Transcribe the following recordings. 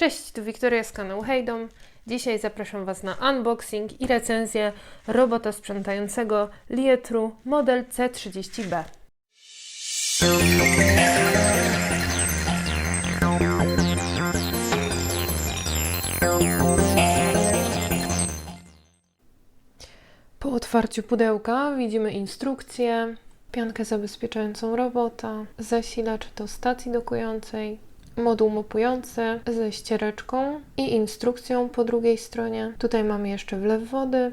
Cześć, tu Wiktoria z kanału Hejdom. Dzisiaj zapraszam Was na unboxing i recenzję robota sprzątającego Lietru model C30B. Po otwarciu pudełka widzimy instrukcję, piankę zabezpieczającą robota, zasilacz do stacji dokującej, moduł mopujący ze ściereczką i instrukcją po drugiej stronie. Tutaj mamy jeszcze wlew wody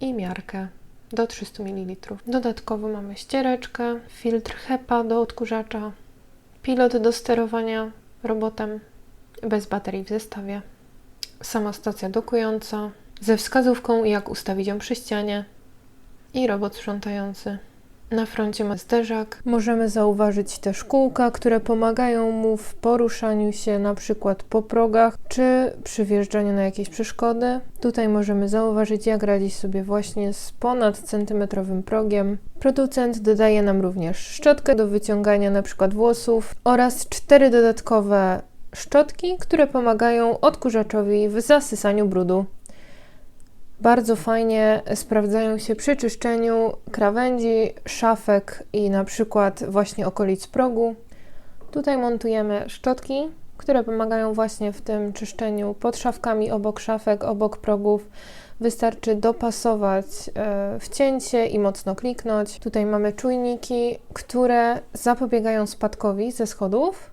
i miarkę do 300 ml. Dodatkowo mamy ściereczkę, filtr HEPA do odkurzacza, pilot do sterowania robotem bez baterii w zestawie, sama stacja dokująca ze wskazówką jak ustawić ją przy ścianie i robot sprzątający. Na froncie ma zderzak. Możemy zauważyć też kółka, które pomagają mu w poruszaniu się na przykład po progach czy przy wjeżdżaniu na jakieś przeszkody. Tutaj możemy zauważyć jak radzić sobie właśnie z ponad centymetrowym progiem. Producent dodaje nam również szczotkę do wyciągania na przykład włosów oraz cztery dodatkowe szczotki, które pomagają odkurzaczowi w zasysaniu brudu. Bardzo fajnie sprawdzają się przy czyszczeniu krawędzi, szafek i na przykład właśnie okolic progu. Tutaj montujemy szczotki, które pomagają właśnie w tym czyszczeniu pod szafkami, obok szafek, obok progów. Wystarczy dopasować e, wcięcie i mocno kliknąć. Tutaj mamy czujniki, które zapobiegają spadkowi ze schodów.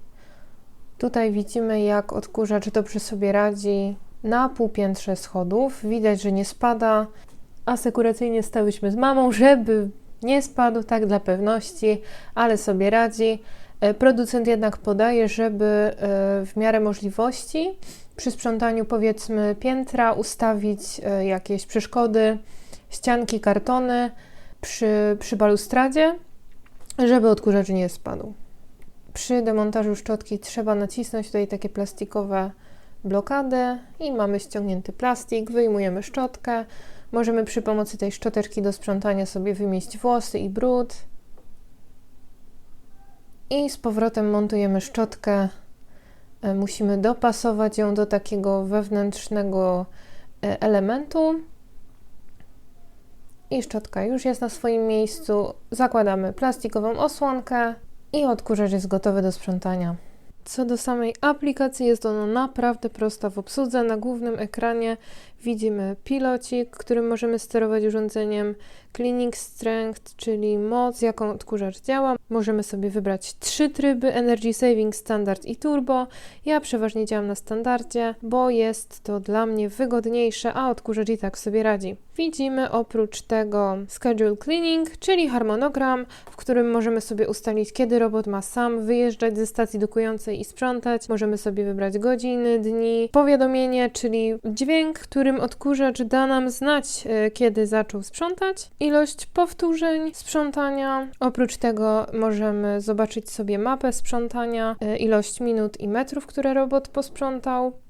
Tutaj widzimy, jak odkurzacz dobrze sobie radzi na półpiętrze schodów. Widać, że nie spada. Asekuracyjnie stałyśmy z mamą, żeby nie spadł, tak dla pewności, ale sobie radzi. E, Producent jednak podaje, żeby e, w miarę możliwości przy sprzątaniu powiedzmy piętra ustawić e, jakieś przeszkody, ścianki, kartony przy, przy balustradzie, żeby odkurzacz nie spadł. Przy demontażu szczotki trzeba nacisnąć tutaj takie plastikowe blokadę i mamy ściągnięty plastik, wyjmujemy szczotkę. Możemy przy pomocy tej szczoteczki do sprzątania sobie wymieść włosy i brud. I z powrotem montujemy szczotkę. E, Musimy dopasować ją do takiego wewnętrznego e, elementu. I szczotka już jest na swoim miejscu. Zakładamy plastikową osłonkę i odkurzacz jest gotowy do sprzątania. Co do samej aplikacji, jest ona naprawdę prosta w obsłudze. Na głównym ekranie widzimy pilocik, którym możemy sterować urządzeniem, cleaning strength, czyli moc, jaką odkurzacz działa. Możemy sobie wybrać trzy tryby: Energy Saving, Standard i Turbo. Ja przeważnie działam na standardzie, bo jest to dla mnie wygodniejsze, a odkurzacz i tak sobie radzi. Widzimy oprócz tego schedule cleaning, czyli harmonogram, w którym możemy sobie ustalić, kiedy robot ma sam wyjeżdżać ze stacji dokującej i sprzątać. Możemy sobie wybrać godziny, dni, powiadomienie, czyli dźwięk, którym odkurzacz da nam znać, e, kiedy zaczął sprzątać, ilość powtórzeń sprzątania. Oprócz tego możemy zobaczyć sobie mapę sprzątania, e, ilość minut i metrów, które robot posprzątał.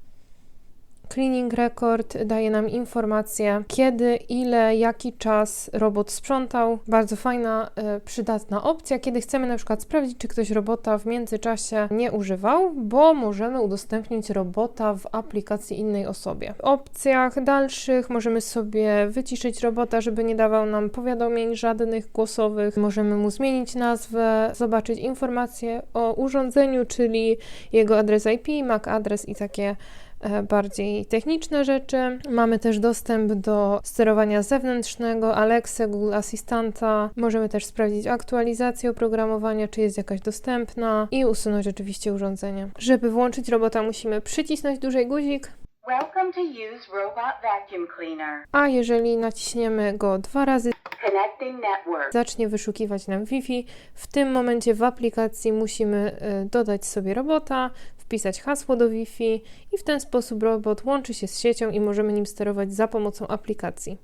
Cleaning Record daje nam informację, kiedy, ile, jaki czas robot sprzątał. Bardzo fajna, e, przydatna opcja, kiedy chcemy na przykład sprawdzić, czy ktoś robota w międzyczasie nie używał, bo możemy udostępnić robota w aplikacji innej osobie. W opcjach dalszych możemy sobie wyciszyć robota, żeby nie dawał nam powiadomień żadnych głosowych. Możemy mu zmienić nazwę, zobaczyć informacje o urządzeniu, czyli jego adres IP, MAC adres i takie bardziej techniczne rzeczy. Mamy też dostęp do sterowania zewnętrznego, Alexa, Google Asystanta. Możemy też sprawdzić aktualizację oprogramowania, czy jest jakaś dostępna i usunąć oczywiście urządzenie. Żeby włączyć robota, musimy przycisnąć dłużej guzik, Welcome to use Robot Vacuum Cleaner. a jeżeli naciśniemy go dwa razy, Connecting network. zacznie wyszukiwać nam Wi-Fi. W tym momencie w aplikacji musimy y, dodać sobie robota, wpisać hasło do Wi-Fi i w ten sposób robot łączy się z siecią i możemy nim sterować za pomocą aplikacji.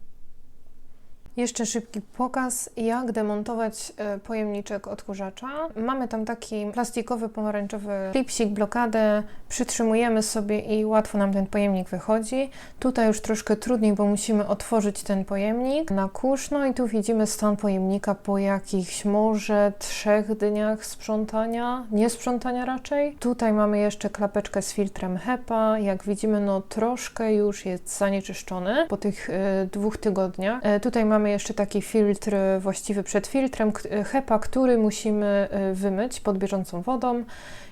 Jeszcze szybki pokaz, jak demontować e, pojemniczek odkurzacza. Mamy tam taki plastikowy, pomarańczowy klipsik, blokadę, przytrzymujemy sobie i łatwo nam ten pojemnik wychodzi. Tutaj już troszkę trudniej, bo musimy otworzyć ten pojemnik na kurz, no i tu widzimy stan pojemnika po jakichś może trzech dniach sprzątania, nie sprzątania raczej. Tutaj mamy jeszcze klapeczkę z filtrem HEPA, jak widzimy no troszkę już jest zanieczyszczony po tych e, dwóch tygodniach. E, tutaj mamy jeszcze taki filtr e, właściwy przed filtrem e, HEPA, który musimy e, wymyć pod bieżącą wodą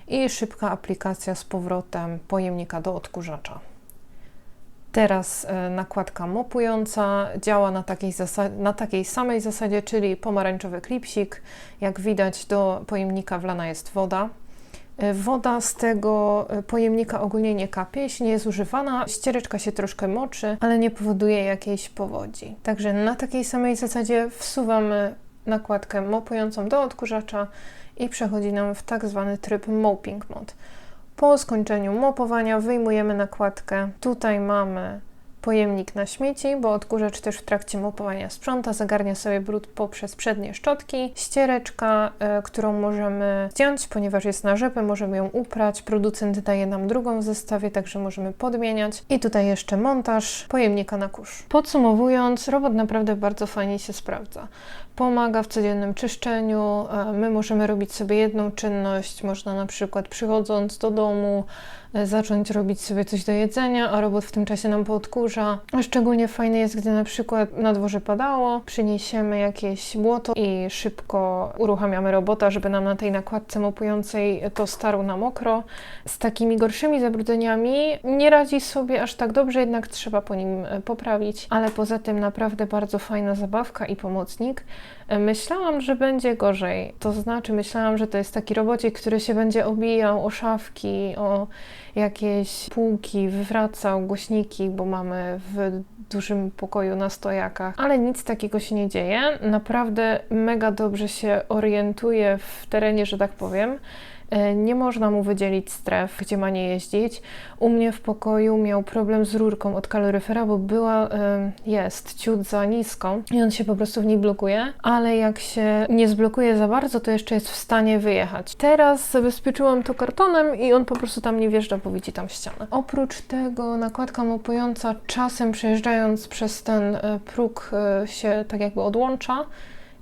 i szybka aplikacja z powrotem pojemnika do odkurzacza. Teraz nakładka mopująca działa na takiej, na takiej samej zasadzie, czyli pomarańczowy klipsik. Jak widać, do pojemnika wlana jest woda. E, Woda z tego e, pojemnika ogólnie nie kapie, jeśli nie jest używana. Ściereczka się troszkę moczy, ale nie powoduje jakiejś powodzi. Także na takiej samej zasadzie wsuwamy nakładkę mopującą do odkurzacza i przechodzi nam w tak zwany tryb moping mode. Po skończeniu mopowania wyjmujemy nakładkę. Tutaj mamy pojemnik na śmieci, bo odkurzacz też w trakcie mopowania sprząta, zagarnia sobie brud poprzez przednie szczotki. Ściereczka, e, którą możemy zdjąć, ponieważ jest na rzepę, możemy ją uprać. Producent daje nam drugą w zestawie, także możemy podmieniać. I tutaj jeszcze montaż pojemnika na kurz. Podsumowując, robot naprawdę bardzo fajnie się sprawdza. Pomaga w codziennym czyszczeniu. e, My możemy robić sobie jedną czynność, można na przykład przychodząc do domu, e, zacząć robić sobie coś do jedzenia, a robot w tym czasie nam poodkurza. Szczególnie fajne jest, gdy na przykład na dworze padało, przyniesiemy jakieś błoto i szybko uruchamiamy robota, żeby nam na tej nakładce mopującej to starł na mokro. Z takimi gorszymi zabrudzeniami nie radzi sobie aż tak dobrze, jednak trzeba po nim e, poprawić, ale poza tym naprawdę bardzo fajna zabawka i pomocnik. Myślałam, że będzie gorzej. To znaczy, myślałam, że to jest taki robocik, który się będzie obijał o szafki, o jakieś półki, wywracał głośniki, bo mamy w dużym pokoju na stojakach, ale nic takiego się nie dzieje. Naprawdę mega dobrze się orientuje w terenie, że tak powiem. E, Nie można mu wydzielić stref, gdzie ma nie jeździć. U mnie w pokoju miał problem z rurką od kaloryfera, bo była, e, jest ciut za niską i on się po prostu w niej blokuje, ale jak się nie zblokuje za bardzo, to jeszcze jest w stanie wyjechać. Teraz zabezpieczyłam to kartonem i on po prostu tam nie wjeżdża, bo widzi tam ścianę. Oprócz tego nakładka mopująca czasem przejeżdżając przez ten e, próg się tak jakby odłącza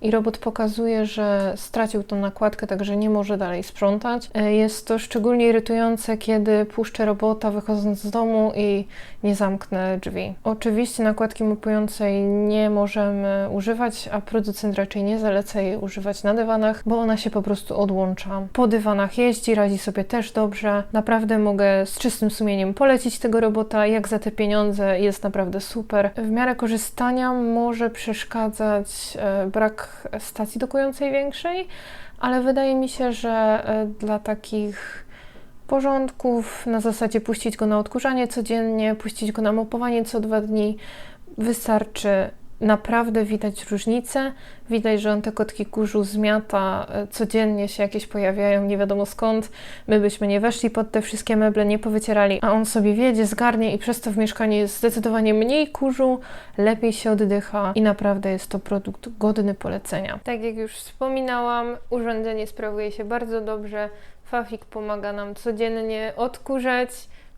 i robot pokazuje, że stracił tą nakładkę, także nie może dalej sprzątać. E, Jest to szczególnie irytujące, kiedy puszczę robota wychodząc z domu i nie zamknę drzwi. Oczywiście nakładki mopującej nie możemy używać, a producent raczej nie zaleca jej używać na dywanach, bo ona się po prostu odłącza. Po dywanach jeździ, radzi sobie też dobrze. Naprawdę mogę z czystym sumieniem polecić tego robota. Jak za te pieniądze jest naprawdę super. W miarę korzystania może przeszkadzać e, stacji dokującej większej, ale wydaje mi się, że e, dla takich porządków na zasadzie puścić go na odkurzanie codziennie, puścić go na mopowanie co dwa dni, wystarczy. Naprawdę widać różnicę. Widać, że on te kotki kurzu zmiata, e, codziennie się jakieś pojawiają, nie wiadomo skąd. My byśmy nie weszli pod te wszystkie meble, nie powycierali, a on sobie wiedzie, zgarnie i przez to w mieszkaniu jest zdecydowanie mniej kurzu, lepiej się oddycha i naprawdę jest to produkt godny polecenia. Tak jak już wspominałam, urządzenie sprawuje się bardzo dobrze. Fafik pomaga nam codziennie odkurzać,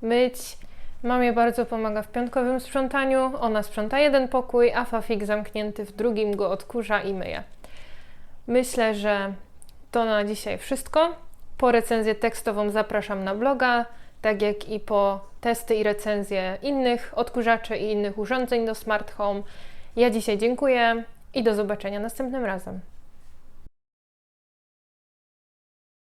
myć. Mamie bardzo pomaga w piątkowym sprzątaniu. Ona sprząta jeden pokój, a Fafik zamknięty w drugim go odkurza i myje. Myślę, że to na dzisiaj wszystko. Po recenzję tekstową zapraszam na bloga, tak jak i po testy i recenzje innych odkurzaczy i innych urządzeń do smart home. Ja dzisiaj dziękuję i do zobaczenia następnym razem.